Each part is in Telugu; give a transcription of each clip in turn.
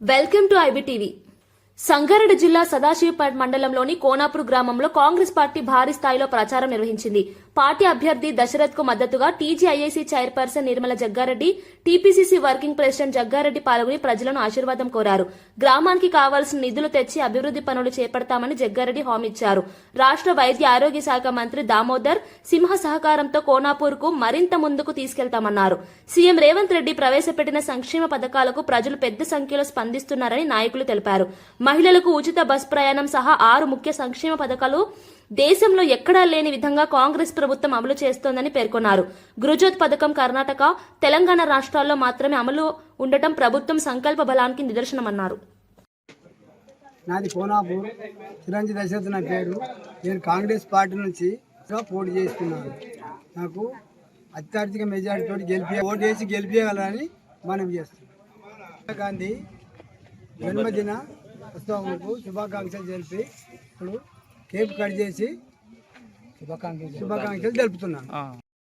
Welcome to IBTV. సంగారెడ్డి జిల్లా సదాశివపేట మండలంలోని కోనాపూర్ గ్రామంలో కాంగ్రెస్ పార్టీ భారీ స్థాయిలో ప్రచారం నిర్వహించింది. పార్టీ అభ్యర్థి దశరథ్కు మద్దతుగా TGIIC chairperson Nirmala Jaggareddy TPCC working president Jaggareddy పాల్గొని ప్రజలను ఆశీర్వాదం కోరారు. గ్రామానికి కావాల్సిన నిధులు తెచ్చి అభివృద్ది పనులు చేపడతామని జగ్గారెడ్డి హామీ ఇచ్చారు. రాష్ట్ర వైద్య ఆరోగ్య శాఖ మంత్రి దామోదర్ సింహ సహకారంతో కోనాపూర్కు మరింత ముందుకు తీసుకెళ్తామన్నారు. సీఎం రేవంత్ రెడ్డి ప్రవేశపెట్టిన సంక్షేమ పథకాలకు ప్రజలు పెద్ద సంఖ్యలో స్పందిస్తున్నారని నాయకులు తెలిపారు. మహిళలకు ఉచిత బస్ ప్రయాణం సహా ఆరు ముఖ్య సంక్షేమ పథకాలు దేశంలో ఎక్కడా లేని విధంగా కాంగ్రెస్ ప్రభుత్వం అమలు చేస్తోందని పేర్కొన్నారు. గృహజ్యోత్ పథకం కర్ణాటక తెలంగాణ రాష్ట్రాల్లో మాత్రమే అమలు ఉండటం ప్రభుత్వం సంకల్ప బలానికి నిదర్శనమన్నారు. నాది కోనాపూర్. చిరంజీవి దశరథ్ నా పేరు. నేను కాంగ్రెస్ పార్టీ నుంచి పోటీ చేస్తున్నాను. నాకు అత్యధిక మెజారిటీతో గెలిపి ఓటు వేసి గెలిపేయాలని మనం చేస్తున్నాం. గాంధీ జన్మదిన ఉత్సవంకు శుభాకాంక్షలు తెలిపి ఇప్పుడు కేక్ కట్ చేసి శుభాకాంక్షలు శుభాకాంక్షలు తెలుపుతున్నాను.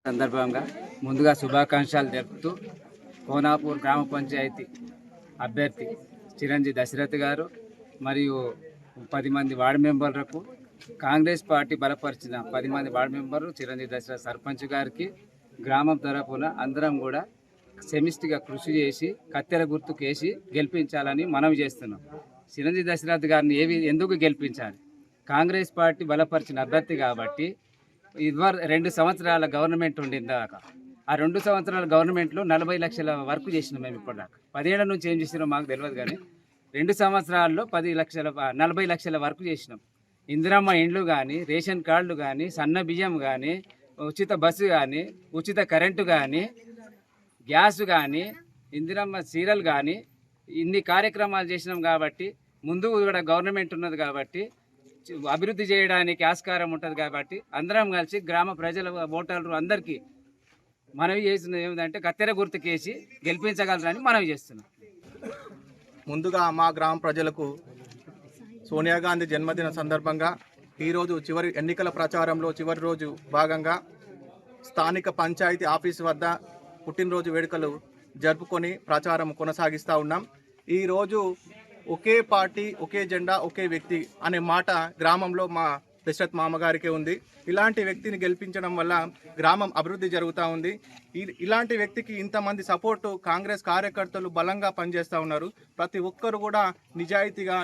సందర్భంగా ముందుగా శుభాకాంక్షలు తెలుపుతూ కోనాపూర్ గ్రామ పంచాయతీ అభ్యర్థి చిరంజీవి దశరథ్ గారు మరియు పది మంది వార్డు మెంబర్లకు కాంగ్రెస్ పార్టీ బలపరిచిన పది మంది వార్డు మెంబర్లు చిరంజీవి దశరథ్ సర్పంచ్ గారికి గ్రామం తరపున అందరం కూడా సెమిస్టిగా కృషి చేసి కత్తెర గుర్తుకేసి గెలిపించాలని మనవి చేస్తున్నాం. చిరంజీవి దశరథ్ గారిని ఏవి ఎందుకు గెలిపించాలి? కాంగ్రెస్ పార్టీ బలపరిచిన అభ్యర్థి కాబట్టి ఇదివర రెండు సంవత్సరాల గవర్నమెంట్ ఉండింది దాకా ఆ రెండు సంవత్సరాల గవర్నమెంట్లో నలభై లక్షల వర్క్ చేసినాం మేము ఇప్పటిదాకా. పదిహేడు నుంచి ఏం చేసినాం మాకు తెలియదు కానీ రెండు సంవత్సరాల్లో పది లక్షల నలభై లక్షల వర్క్ చేసినాం. ఇందిరమ్మ ఇండ్లు కానీ రేషన్ కార్డులు కానీ సన్న బియ్యం కానీ ఉచిత బస్సు కానీ ఉచిత కరెంటు కానీ గ్యాస్ కానీ ఇందిరమ్మ సీరియల్ కానీ ఇన్ని కార్యక్రమాలు చేసినాం కాబట్టి ముందు కూడా గవర్నమెంట్ ఉన్నది కాబట్టి అభివృద్ధి చేయడానికి ఆస్కారం ఉంటుంది కాబట్టి అందరం కలిసి గ్రామ ప్రజల ఓటర్లు అందరికీ మనవి చేస్తున్నది ఏమిటంటే కత్తెర గుర్తుకేసి గెలిపించగలరని మనవి చేస్తున్నాం. ముందుగా మా గ్రామ ప్రజలకు సోనియా గాంధీ జన్మదిన సందర్భంగా ఈరోజు చివరి ఎన్నికల ప్రచారంలో చివరి రోజు భాగంగా స్థానిక పంచాయతీ ఆఫీస్ వద్ద పుట్టినరోజు వేడుకలు జరుపుకొని ప్రచారం కొనసాగిస్తూ ఉన్నాం. ఈరోజు ఒకే పార్టీ ఒకే జెండా ఒకే వ్యక్తి అనే మాట గ్రామంలో మా దశరథ్ మామగారికే ఉంది. ఇలాంటి వ్యక్తిని గెలిపించడం వల్ల గ్రామం అభివృద్ధి జరుగుతూ ఉంది. ఇలాంటి వ్యక్తికి ఇంతమంది సపోర్టు కాంగ్రెస్ కార్యకర్తలు బలంగా పనిచేస్తూ ఉన్నారు. ప్రతి ఒక్కరు కూడా నిజాయితీగా